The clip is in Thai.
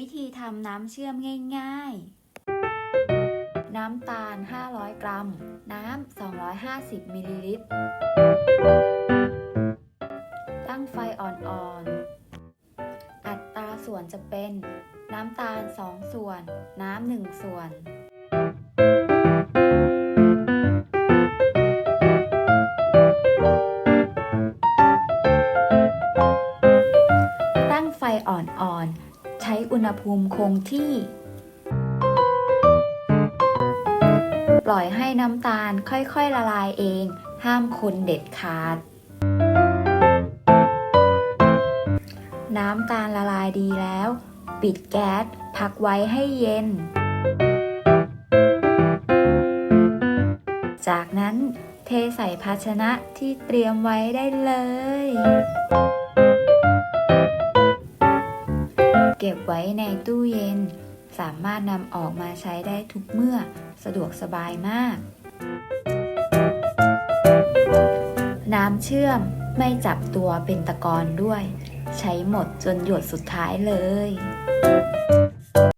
วิธีทำน้ำเชื่อมง่าย ๆ น้ำตาล 500 กรัม น้ำ 250 มิลลิลิตร ตั้งไฟอ่อนๆ อัตราส่วนจะเป็น น้ำตาล 2 ส่วน น้ำ 1 ส่วนตั้งไฟอ่อนๆ ใช้อุณหภูมิคงที่ ปล่อยให้น้ำตาลค่อยๆละลายเอง ห้ามคนเด็ดขาด น้ำตาลละลายดีแล้ว ปิดแก๊สพักไว้ให้เย็น จากนั้นเทใส่ภาชนะที่เตรียมไว้ได้เลย ก็บไว้ในตู้เย็น สามารถนำออกมาใช้ได้ทุกเมื่อสะดวกสบายมาก น้ำเชื่อมไม่จับตัวเป็นตะกอนด้วย ใช้หมดจนหยดสุดท้ายเลย